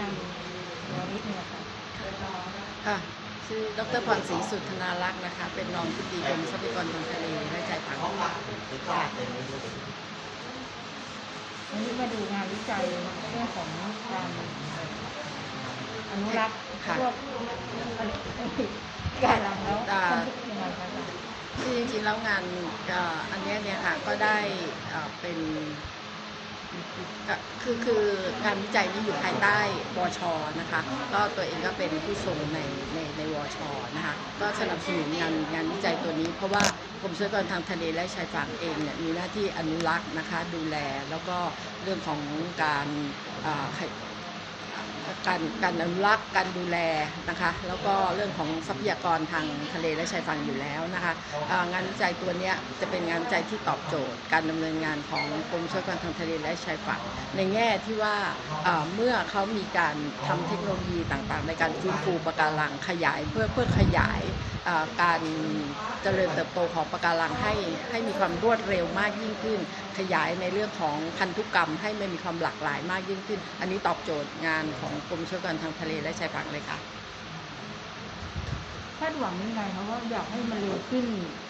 นะนำตัวนิดนึงอะค่ะค่ะชื่อดรพรศรีสุธนารักษ์นะคะ เป็นรองผู้ดีกรมทรัพยากรทางทะเลและชายฝั่งค่ะวันนี้มาดูงานวิจัยเรื่องของการอนุรักษ์ค่ะพวกการลังแล้วอ่ายังไงคะอาจารย์ที่จริงๆแล้วงานเอ่ออันเนี้ยเนี่ยค่ะก็ได้เอ่อเป็นก็ คือคืองานวิจัยนี้อยู่ภายใต้วชนะคะก็ตัวเองก็เป็นผู้ทรงในในในวชนะคะก็สนับสนุนงานงานวิจัยตัวนี้ เพราะว่ากรมทรัพยากรทางทะเลและชายฝั่งเองเนี่ยมีหน้าที่อนุรักษ์นะคะดูแลแล้วก็เรื่องของการอ่า การการอนุรักษ์การดูแลนะคะแล้วก็เรื่องของทรัพยากรทางทะเลและชายฝั่งอยู่แล้วนะคะงานวิจัยตัวนี้จะเป็นงานวิจัยที่ตอบโจทย์ การดำเนินงานของกรมทรัพยากรทางทะเลและชายฝั่งในแง่ที่ว่าเมื่อเขามีการทำเทคโนโลยีต่างๆ ในการฟื้นฟูปะการังขยายเพื่อเพื่อขยายการเจริญเติบโตของปะการังให้ให้มีความรวดเร็วมากยิ่งขึ้น ขยายในเรื่องของพันธุกรรม ให้มันมีความหลากหลายมากยิ่งขึ้น อันนี้ตอบโจทย์งานของกรมช่วยกันทางทะเลและชายฝั่งเลยค่ะาดหวังยังไงคะว่าอยากให้มันเร็วขึ้น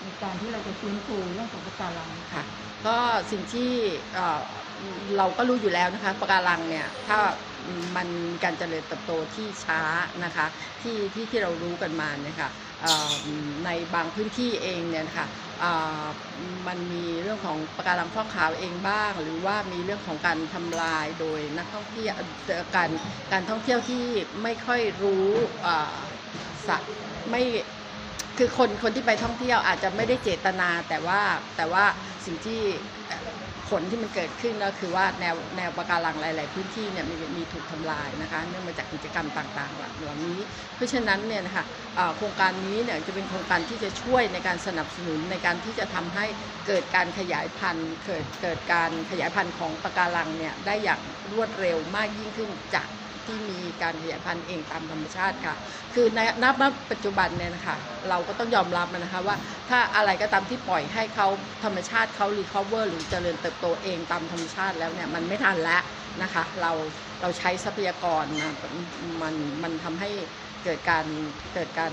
ในการที่เราจะฟื้นฟูเรื่องของปะการังค่ะ ก็สิ่งที่เอ่อเราก็รู้อยู่แล้วนะคะปะการังเนี่ยถ้ามันการเจริญเติบโตที่ช้านะคะที่ที่ที่เรารู้กันมาเนี่ยค่ะเอ่อในบางพื้นที่เองเนี่ยนะคะเอ่อมันมีเรื่องของปะการังฟอกขาวเองบ้าง หรือว่ามีเรื่องของการทำลายโดยนักท่องเที่ยวเอ่อการการท่องเที่ยวที่ไม่ค่อยรู้เอ่อสะ ไม่คือคนคนที่ไปท่องเที่ยวอาจจะไม่ได้เจตนาแต่ว่าแต่ว่าสิ่งที่ผลที่มันเกิดขึ้นก็คือว่าแนวแนวปะการังหลาย ๆ พื้นที่เนี่ยมีมีถูกทำลายนะคะเนื่องมาจากกิจกรรมต่างๆเหล่านี้ เพราะฉะนั้นเนี่ยนะคะโครงการนี้เนี่ยจะเป็นโครงการที่จะช่วยในการสนับสนุนในการที่จะทำให้เกิดการขยายพันธุ์ เกิดเกิดการขยายพันธุ์ของปะการังเนี่ยได้อย่างรวดเร็วมากยิ่งขึ้นจาก ที่มีการขยายพันธุ์เองตามธรรมชาติค่ะ คือในนับปัจจุบันเนี่ยนะคะเราก็ต้องยอมรับนะคะว่า ถ้าอะไรก็ตามที่ปล่อยให้เขาธรรมชาติเขารีคอเวอร์หรือเจริญเติบโตเองตามธรรมชาติแล้วเนี่ยมันไม่ทันแล้วนะคะเราเราใช้ทรัพยากรนะมันมันทำให้เกิดการเกิดการ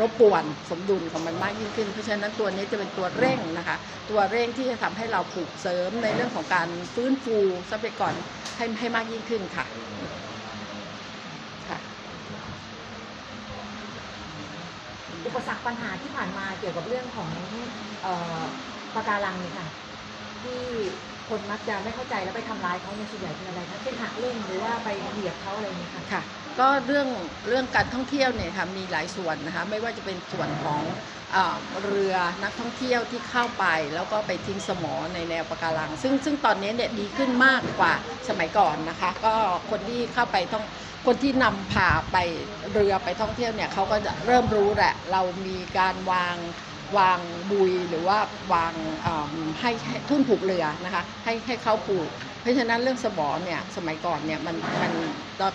รบกวนสมดุลของมันมากยิ่งขึ้น เพราะฉะนั้นตัวนี้จะเป็นตัวเร่งนะคะ ตัวเร่งที่จะทำให้เราปลูกเสริมในเรื่องของการฟื้นฟูทรัพยากรให้ให้มากยิ่งขึ้นค่ะอุปสรรคปัญหาที่ผ่านมาเกี่ยวกับเรื่องของออปะการังนี่ค่ะ ที่ คนมักจะไม่เข้าใจแล้วไปทำร้ายเขาในยส่วนใหญ่เป็นอะไรคะเช่นหักเล่นหรือว่าไปเหยียบเขาอะไรอย่างนี้ค่ะค่ะ ก็เรื่องเรื่องการท่องเที่ยวเนี่ยค่ะมีหลายส่วนนะคะไม่ว่าจะเป็นส่วนของเอ่อเรือนักท่องเที่ยวที่เข้าไป แล้วก็ไปทิ้งสมอในแนวปะการัง ซึ่งซึ่งตอนนี้เนี่ยดีขึ้นมากกว่าสมัยก่อนนะคะ ก็คนที่เข้าไปท่องคนที่นำพาไปเรือไปท่องเที่ยวเนี่ยเขาก็จะเริ่มรู้แหละเรามีการวาง วางบุยหรือว่าวางให้ให้ทุ่นผูกเรือนะคะให้ให้เขาผูก เพราะฉะนั้นเรื่องสมอเนี่ยสมัยก่อนเนี่ยมันมัน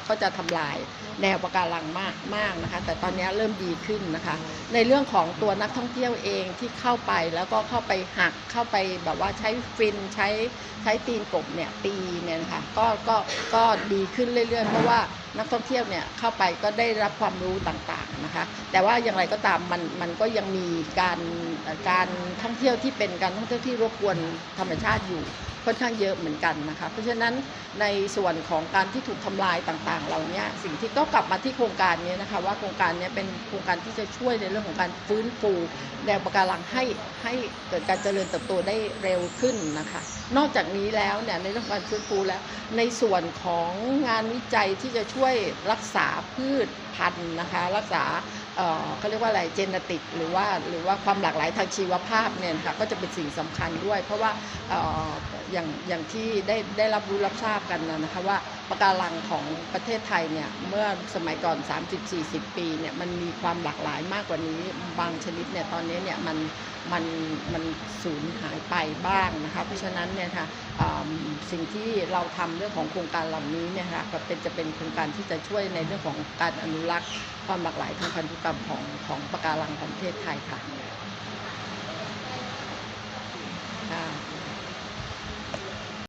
ก็จะทำลายแนวปะการังมากมากนะคะ แต่ตอนนี้เริ่มดีขึ้นนะคะ ในเรื่องของตัวนักท่องเที่ยวเองที่เข้าไปแล้วก็เข้าไปหักเข้าไปแบบว่าใช้ฟินใช้ใช้ตีนกบเนี่ยตีเนี่ยนะคะก็ก็ก็ดีขึ้นเรื่อยๆ เพราะว่านักท่องเที่ยวเนี่ยเข้าไปก็ได้รับความรู้ต่างๆนะคะ แต่ว่าอย่างไรก็ตามมันมันก็ยังมีการการท่องเที่ยวที่เป็นการท่องเที่ยวที่รบกวนธรรมชาติอยู่ ค่อนข้างเยอะเหมือนกันนะคะ เพราะฉะนั้นในส่วนของการที่ถูกทำลายต่างๆ เหล่านี้สิ่งที่ก็กลับมาที่โครงการนี้นะคะว่าโครงการนี้เป็นโครงการที่จะช่วยในเรื่องของการฟื้นฟูแนวปะการังให้ให้เกิดการเจริญเติบโตได้เร็วขึ้นนะคะ นอกจากนี้แล้วเนี่ยในเรื่องการฟื้นฟูแล้ว ในส่วนของงานวิจัยที่จะช่วยรักษาพืชพันธุ์นะคะ รักษา เขาเรียกว่าอะไรเจนติกหรือว่าหรือว่าความหลากหลายทางชีวภาพเนี่ยค่ะก็จะเป็นสิ่งสำคัญด้วย เพราะว่าเอ่ออย่างอย่างที่ได้ได้รับรู้รับทราบกันนะนะคะว่าปะการังของประเทศไทยเนี่ยเมื่อสมัยก่อน 30-40 ปีเนี่ยมันมีความหลากหลายมากกว่านี้ บางชนิดเนี่ยตอนนี้เนี่ยมันมันมันสูญหายไปบ้างนะคะเพราะฉะนั้นเนี่ยค่ะสิ่งที่เราทำเรื่องของโครงการเหล่านี้เนี่ยค่ะก็เป็นจะเป็นโครงการที่จะช่วยในเรื่องของการอนุรักษ์ความหลากหลายทางพันธุกรรมของของปะการังของประเทศไทยค่ะ